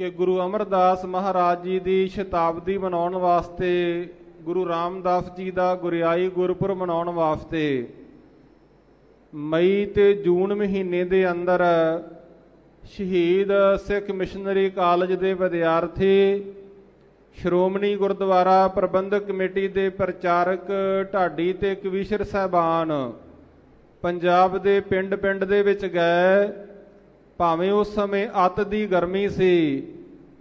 ਕਿ ਗੁਰੂ ਅਮਰਦਾਸ ਮਹਾਰਾਜ ਜੀ ਦੀ ਸ਼ਤਾਬਦੀ ਮਨਾਉਣ ਵਾਸਤੇ, ਗੁਰੂ ਰਾਮਦਾਸ ਜੀ ਦਾ ਗੁਰਿਆਈ ਗੁਰਪੁਰਬ ਮਨਾਉਣ ਵਾਸਤੇ ਮਈ ਤੇ ਜੂਨ ਮਹੀਨੇ ਦੇ ਅੰਦਰ ਸ਼ਹੀਦ ਸਿੱਖ ਮਿਸ਼ਨਰੀ ਕਾਲਜ ਦੇ ਵਿਦਿਆਰਥੀ, ਸ਼੍ਰੋਮਣੀ ਗੁਰਦੁਆਰਾ ਪ੍ਰਬੰਧਕ ਕਮੇਟੀ ਦੇ ਪ੍ਰਚਾਰਕ, ਢਾਡੀ ਤੇ ਕਵੀਸ਼ਰ ਸਾਹਿਬਾਨ ਪੰਜਾਬ ਦੇ ਪਿੰਡ-ਪਿੰਡ ਦੇ ਵਿੱਚ ਗਏ। ਭਾਵੇਂ ਉਸ ਸਮੇਂ ਅੱਤ ਦੀ ਗਰਮੀ ਸੀ,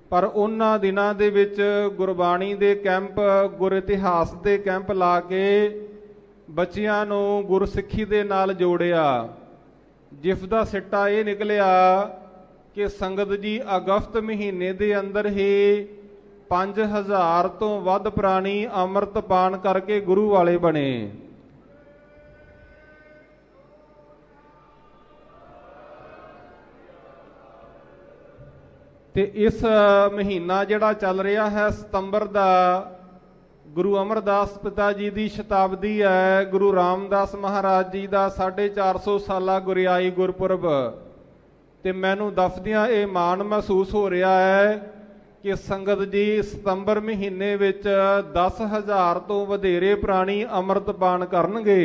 ਪਰ ਉਹਨਾਂ ਦਿਨਾਂ ਦੇ ਵਿੱਚ ਗੁਰਬਾਣੀ ਦੇ ਕੈਂਪ, ਗੁਰ ਇਤਿਹਾਸ ਦੇ ਕੈਂਪ ਲਾ ਕੇ ਬੱਚਿਆਂ ਨੂੰ ਗੁਰਸਿੱਖੀ ਦੇ ਨਾਲ ਜੋੜਿਆ। ਜਿਸ ਦਾ ਸਿੱਟਾ ਇਹ ਨਿਕਲਿਆ ਕਿ ਸੰਗਤ ਜੀ ਅਗਸਤ ਮਹੀਨੇ ਦੇ ਅੰਦਰ ਹੀ 5000 ਤੋਂ ਵੱਧ ਪ੍ਰਾਣੀ ਅੰਮ੍ਰਿਤ ਪਾਨ ਕਰਕੇ ਗੁਰੂ ਵਾਲੇ ਬਣੇ। ਤੇ ਇਸ ਮਹੀਨਾ ਜਿਹੜਾ ਚੱਲ ਰਿਹਾ ਹੈ ਸਤੰਬਰ ਦਾ, ਗੁਰੂ ਅਮਰਦਾਸ ਪਿਤਾ ਜੀ ਦੀ ਸ਼ਤਾਬਦੀ ਹੈ, ਗੁਰੂ ਰਾਮਦਾਸ ਮਹਾਰਾਜ ਜੀ ਦਾ 450 ਸਾਲਾ ਗੁਰਿਆਈ ਗੁਰਪੁਰਬ। ਤੇ ਮੈਨੂੰ ਦਫਦਿਆਂ ਇਹ ਮਾਣ ਮਹਿਸੂਸ ਹੋ ਰਿਹਾ ਹੈ ਕਿ ਸੰਗਤ ਜੀ ਸਤੰਬਰ ਮਹੀਨੇ ਵਿੱਚ 10000 ਤੋਂ ਵਧੇਰੇ ਪ੍ਰਾਣੀ ਅੰਮ੍ਰਿਤ ਪਾਨ ਕਰਨਗੇ।